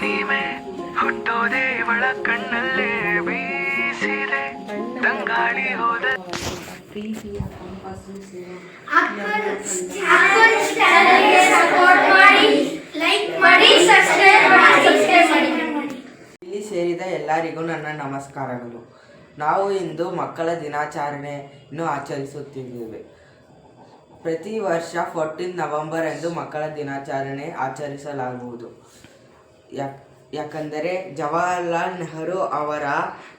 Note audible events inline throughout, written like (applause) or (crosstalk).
ನೀವೇ ಹುಟ್ಟೋದೇ ಇವಳ ಕಣ್ಣಲ್ಲೇ ಬೀಸಿದೆ. ತಂಗಾಳಿ ಹೋದ ಸಪೋರ್ಟ್ ಮಾಡಿ ಲೈಕ್ ಮಾಡಿ ಸಬ್ಸ್ಕ್ರೈಬ್ ಮಾಡಿ ಸಬ್ಸ್ಕ್ರೈಬ್ ಮಾಡಿ. ಇಲ್ಲಿ ಸೇರಿದ ಎಲ್ಲರಿಗೂ ನನ್ನ ನಮಸ್ಕಾರಗಳು. ನಾವು ಇಂದು ಮಕ್ಕಳ ದಿನಾಚರಣೆಯನ್ನು ಆಚರಿಸುತ್ತಿದ್ದೇವೆ. ಪ್ರತಿ ವರ್ಷ ಫೋರ್ಟೀನ್ ನವೆಂಬರ್ ಎಂದು ಮಕ್ಕಳ ದಿನಾಚರಣೆ ಆಚರಿಸಲಾಗುವುದು. ಯಾಕ್, ಯಾಕಂದರೆ ಜವಾಹರ್ಲಾಲ್ ನೆಹರು ಅವರ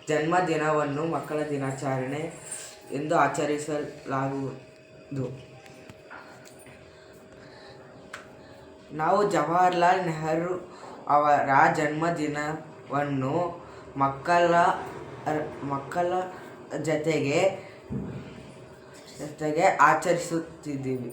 ಜನ್ಮದಿನವನ್ನು ಮಕ್ಕಳ ದಿನಾಚರಣೆ ಎಂದು ಆಚರಿಸಲಾಗುವುದು. ನಾವು ಜವಾಹರ್ಲಾಲ್ ನೆಹರು ಅವರ ಜನ್ಮದಿನವನ್ನು ಮಕ್ಕಳ ಮಕ್ಕಳ ಜೊತೆಗೆ ಜೊತೆಗೆ ಆಚರಿಸುತ್ತಿದ್ದೀವಿ.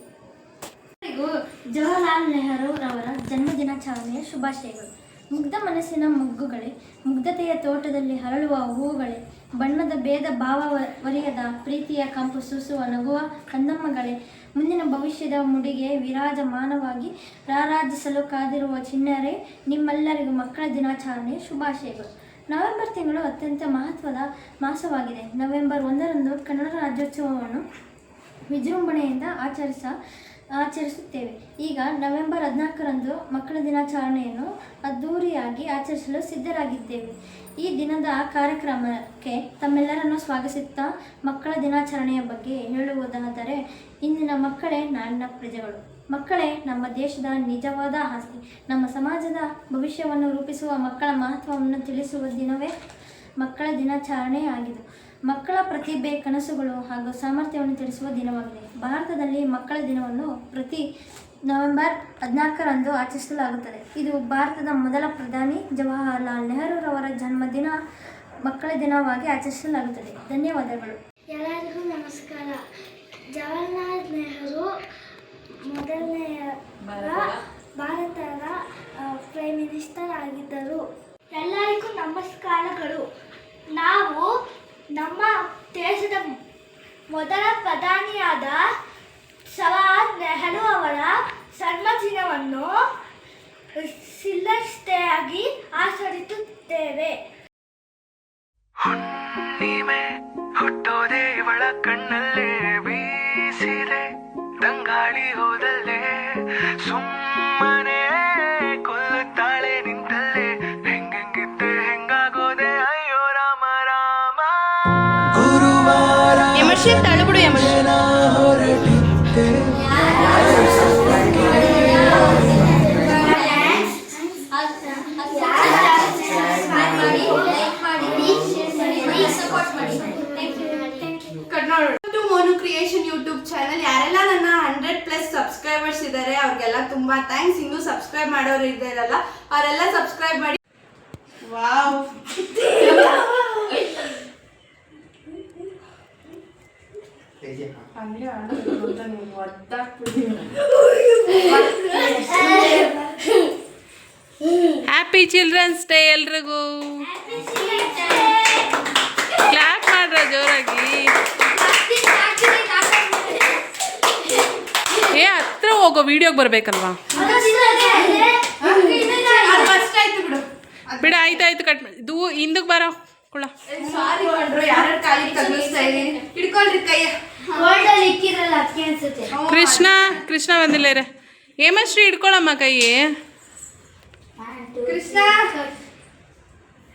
ಜವಾಹರ್ಲಾಲ್ ನೆಹರು ರವರ ಜನ್ಮ ದಿನಾಚರಣೆಯ ಶುಭಾಶಯಗಳು. ಮುಗ್ಧ ಮನಸ್ಸಿನ ಮುಗ್ಗುಗಳೇ, ಮುಗ್ಧತೆಯ ತೋಟದಲ್ಲಿ ಹರಳುವ ಹೂವುಗಳೇ, ಬಣ್ಣದ ಭೇದ ಭಾವ ವರಿಯದ ಪ್ರೀತಿಯ ಕಂಪು ಸೂಸುವ ನಗುವ ಕಂದಮ್ಮಗಳೇ, ಮುಂದಿನ ಭವಿಷ್ಯದ ಮುಡಿಗೆ ವಿರಾಜಮಾನವಾಗಿ ರಾರಾಜಿಸಲು ಕಾದಿರುವ ಚಿಣ್ಣರೇ, ನಿಮ್ಮೆಲ್ಲರಿಗೂ ಮಕ್ಕಳ ದಿನಾಚರಣೆಯ ಶುಭಾಶಯಗಳು. ನವೆಂಬರ್ ತಿಂಗಳು ಅತ್ಯಂತ ಮಹತ್ವದ ಮಾಸವಾಗಿದೆ. ನವೆಂಬರ್ ಒಂದರಂದು ಕನ್ನಡ ರಾಜ್ಯೋತ್ಸವವನ್ನು ವಿಜೃಂಭಣೆಯಿಂದ ಆಚರಿಸ, ಆಚರಿಸುತ್ತೇವೆ. ಈಗ ನವೆಂಬರ್ ಹದಿನಾಲ್ಕರಂದು ಮಕ್ಕಳ ದಿನಾಚರಣೆಯನ್ನು ಅದ್ಧೂರಿಯಾಗಿ ಆಚರಿಸಲು ಸಿದ್ಧರಾಗಿದ್ದೇವೆ. ಈ ದಿನದ ಕಾರ್ಯಕ್ರಮಕ್ಕೆ ತಮ್ಮೆಲ್ಲರನ್ನು ಸ್ವಾಗತಿಸುತ್ತಾ ಮಕ್ಕಳ ದಿನಾಚರಣೆಯ ಬಗ್ಗೆ ಹೇಳುವುದಾದರೆ, ಇಂದಿನ ಮಕ್ಕಳೇ ನಾಡಿನ ಪ್ರಜೆಗಳು. ಮಕ್ಕಳೇ, ನಮ್ಮ ದೇಶದ ನಿಜವಾದ ಆಸ್ತಿ. ನಮ್ಮ ಸಮಾಜದ ಭವಿಷ್ಯವನ್ನು ರೂಪಿಸುವ ಮಕ್ಕಳ ಮಹತ್ವವನ್ನು ತಿಳಿಸುವ ದಿನವೇ ಮಕ್ಕಳ ದಿನಾಚರಣೆ ಆಗಿದೆ ಮಕ್ಕಳ ಪ್ರತಿಭೆ, ಕನಸುಗಳು ಹಾಗೂ ಸಾಮರ್ಥ್ಯವನ್ನು ತಿಳಿಸುವ ದಿನವಾಗಿದೆ. ಭಾರತದಲ್ಲಿ ಮಕ್ಕಳ ದಿನವನ್ನು ಪ್ರತಿ ನವೆಂಬರ್ ಹದಿನಾಲ್ಕರಂದು ಆಚರಿಸಲಾಗುತ್ತದೆ. ಇದು ಭಾರತದ ಮೊದಲ ಪ್ರಧಾನಿ ಜವಾಹರ್ಲಾಲ್ ನೆಹರೂರವರ ಜನ್ಮದಿನ ಮಕ್ಕಳ ದಿನವಾಗಿ ಆಚರಿಸಲಾಗುತ್ತದೆ. ಧನ್ಯವಾದಗಳು. ಎಲ್ಲರಿಗೂ ನಮಸ್ಕಾರ. ಜವಾಹರ್ಲಾಲ್ ನೆಹರು ಮೊದಲನೆಯ ಭಾರತದ ಪ್ರೈಮ್ ಮಿನಿಸ್ಟರ್ ಆಗಿದ್ದರು. ಎಲ್ಲರಿಗೂ ನಮಸ್ಕಾರಗಳು. ನಾವು ನಮ್ಮ ದೇಶದ ಮೊದಲ ಪ್ರಧಾನಿಯಾದ ಜವಾಹರ್ ನೆಹರು ಅವರ ಜನ್ಮದಿನವನ್ನು ಸಿಲ್ಲಷ್ಟೆಯಾಗಿ ಆಚರಿಸುತ್ತೇವೆ. ಹುಣ್ಣಿಮೆ ಹುಟ್ಟೋದೆ ಇವಳ ಕಣ್ಣಲ್ಲೇ ಬೀಸಿದೆ ತಂಗಾಳಿ ಹೋದಲ್ಲೇ ಸುಮ್ಮನೆ ಕ್ರಿಯೇಷನ್ ಯೂಟ್ಯೂಬ್ ಚಾನಲ್ ಯಾರೆಲ್ಲ ನನ್ನ ಹಂಡ್ರೆಡ್ ಪ್ಲಸ್ ಸಬ್ಸ್ಕ್ರೈಬರ್ಸ್ ಇದ್ದಾರೆ ಅವ್ರಿಗೆಲ್ಲ ತುಂಬಾ ಥ್ಯಾಂಕ್ಸ್ ಇನ್ನೂ ಸಬ್ಸ್ಕ್ರೈಬ್ ಮಾಡೋರು ಇದ್ದಾರಲ್ಲ ಅವರೆಲ್ಲ ಸಬ್ಸ್ಕ್ರೈಬ್ ಮಾಡಿ. ವಾವ್ ಹಂಗೆ ಆಡೋದು ಅಂತ ನೀವು ಒದ್ದಾಕ್ಬಿಡ್ತೀನಿ ಹ್ಯಾಪಿ ಚಿಲ್ಡ್ರನ್ಸ್ ಡೇ ಎಲ್ರಿಗೂ. ಕ್ಲಾಪ್ ಮಾಡ್ರ ಜೋರಾಗಿ. ಹೋಗೋ ವಿಡಿಯೋಗೆ ಬರ್ಬೇಕಲ್ವಾ ಫಸ್ಟ್ ಆಯ್ತು ಬಿಡು ಬಿಡ ಆಯ್ತಾಯ್ತು ಕಟ್ ಮಾಡಿ ದೂ ಹಿಂದಕ್ಕೆ ಬರೋ ಕುಳ ಸಾರಿ ಕಂಡ್ರು ಯಾರ್ಯಾರ ಕಾಲಿಗೆ ತಗ್ಲಿಸ್ತಾ ಇದೀನಿ ಹಿಡ್ಕೊಳ್ರಿ ಕೈಯ ಗೋಲ್ಡಲ್ಲಿ ಇಕ್ಕಿರಲ್ಲ ಅದಕ್ಕೆ ಅನ್ಸುತ್ತೆ ಕೃಷ್ಣ ಕೃಷ್ಣ ಬಂದಿಲ್ಲ ರೇ ಹೇಮಶ್ರೀ ಹಿಡ್ಕೊಳಮ್ಮ ಕೈ ಕೃಷ್ಣ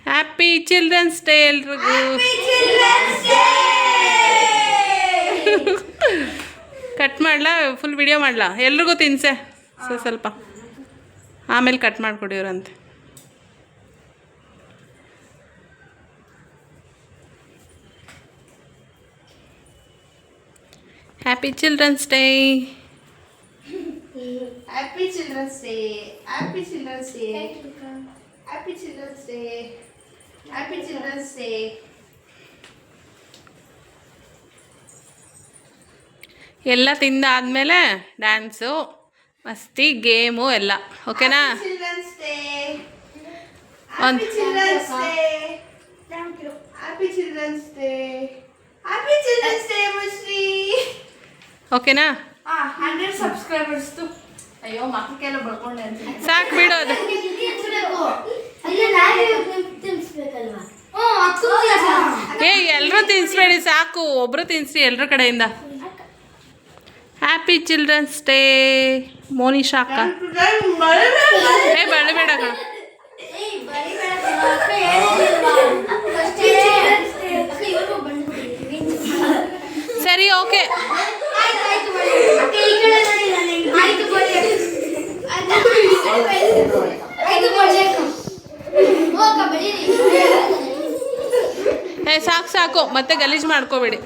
ಹ್ಯಾಪಿ ಚಿಲ್ಡ್ರನ್ಸ್ ಡೇ ಎಲ್ರಿಗೂ ಕಟ್ ಮಾಡ್ಲಾ ಫುಲ್ ವಿಡಿಯೋ ಮಾಡ್ಲಾ? ಎಲ್ರಿಗೂ ತಿನ್ಸೆ? ಸ್ವಲ್ಪ ಸ್ವಲ್ಪ. ಆಮೇಲೆ cut ಮಾಡಿಕೊಡಿವ್ರಂತೆ happy children's day happy children's day happy children's day happy children's day happy children's day ಎಲ್ಲ ತಿಂದಾದಮೇಲೆ ಡ್ಯಾನ್ಸು ಮಸ್ತಿ ಗೇಮು ಎಲ್ಲ. ಓಕೆನಾ? ಓಕೆನಾ? ಸಾಕು ಬಿಡೋದು (laughs) ಏ ಎಲ್ಲರೂ ತಿನ್ಸ್ಬೇಡಿ ಸಾಕು. ಒಬ್ರು ತಿನ್ಸಿ ಎಲ್ಲರ ಕಡೆಯಿಂದ. ಹ್ಯಾಪಿ ಚಿಲ್ಡ್ರನ್ಸ್ ಡೇ ಮೋನಿಶಾ ಅಕ್ಕ ಏ ಬೆಳಬೇಡ ಕಣ ಸರಿ ಓಕೆ ಏ ಸಾಕು ಸಾಕು ಮತ್ತೆ ಗಲೀಜು ಮಾಡ್ಕೋಬೇಡಿ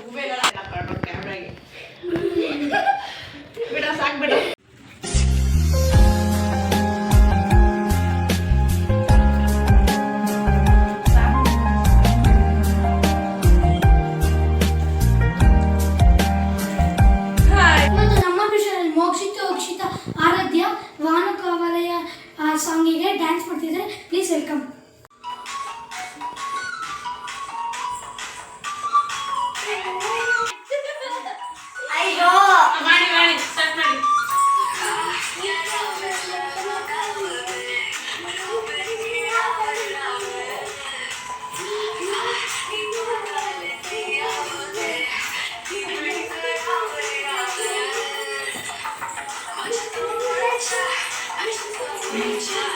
Nature.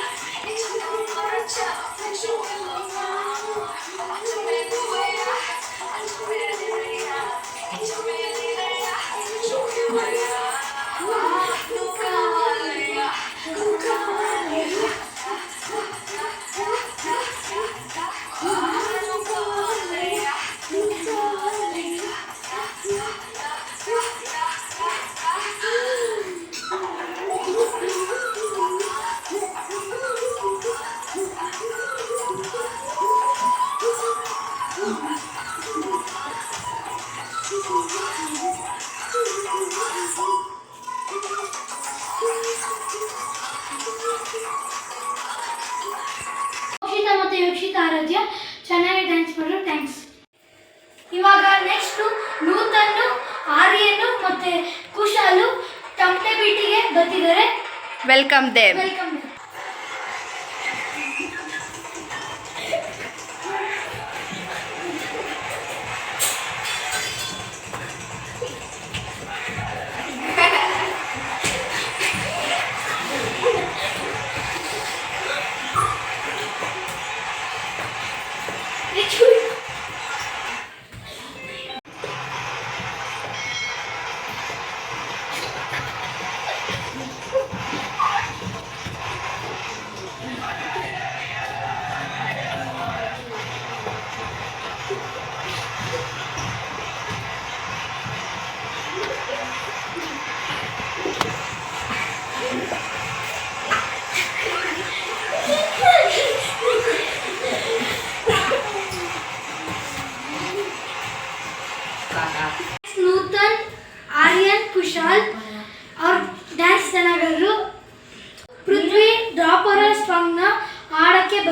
welcome them. Welcome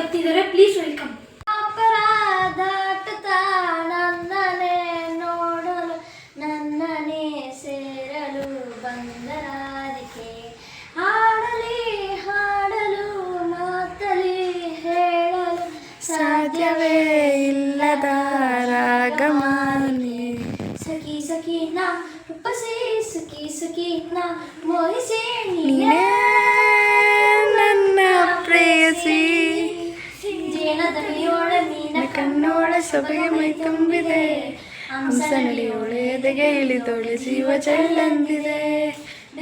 ಬರ್ತಿದ್ದಾರೆ ಪ್ಲೀಸ್ ವೆಲ್ಕಮ್ ಅಪರಾಧ ನನ್ನನೆ ನೋಡಲು ನನ್ನನೆ ಸೇರಲು ಬಂದರಾದಿಕೆ ಹಾಡಲಿ ಹಾಡಲು ಮಾತಲಿ ಹೇಳಲು ಸಾಧ್ಯವೇ ಇಲ್ಲದ ರಾಗಮಾನಿ ಸಖಿ ಸಖಿ ನಾ ರೂಪಸಿ ಸುಖಿ ಸುಖಿ ನಾ ಮೋಹಿಸಿ ನೀನೇ ಜೇನದನಿಯೋಳ ಮೀನ ಕಣ್ಣೋಳ ಸೊಬಗೆ ಮೈ ತುಂಬಿದೆ. ಹಂಸ ನಡೆಯೋಳೆ ಎದೆಗೆ ಇಳಿದೋಳೆ ಜೀವ ಚೆಲ್ಲಂದಿದೆ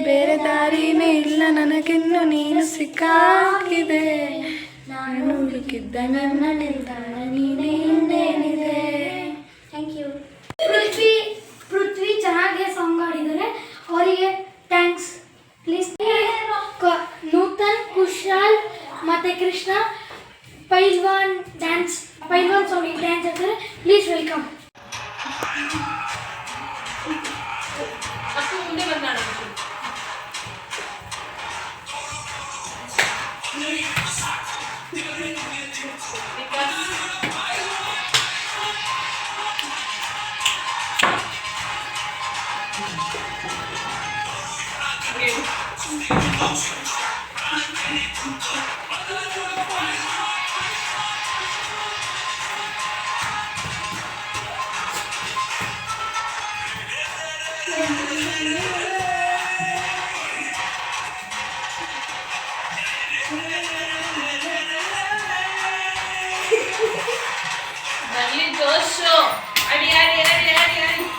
ಬೇರೆ ದಾರಿನೇ ಇಲ್ಲ ನನಗಿನ್ನು ನೀನು ಸಿಕ್ಕಾಗಿದೆ. ನಾನು ಹುಡುಕಿದ್ದ ನನ್ನ ನಿಲ್ದಾಣ ನೀನೇ ಇನ್ನೇನಿದೆ. ಥ್ಯಾಂಕ್ ಯು ಪೃಥ್ವಿ ಪೃಥ್ವಿ ಚೆನ್ನಾಗಿ ಸಾಂಗ್ ಆಡಿದರೆ ಅವರಿಗೆ ಥ್ಯಾಂಕ್ಸ್ ಪ್ಲೀಸ್ ನೂತನ್ ಕುಶಾಲ್ ಮತ್ತೆ Krishna. Pailwaan dance Pailwaan song dance ಅಂದರೆ please welcome I'm gonna go Carlitos Show. Ari, Ari, Ari, Ari, Ari.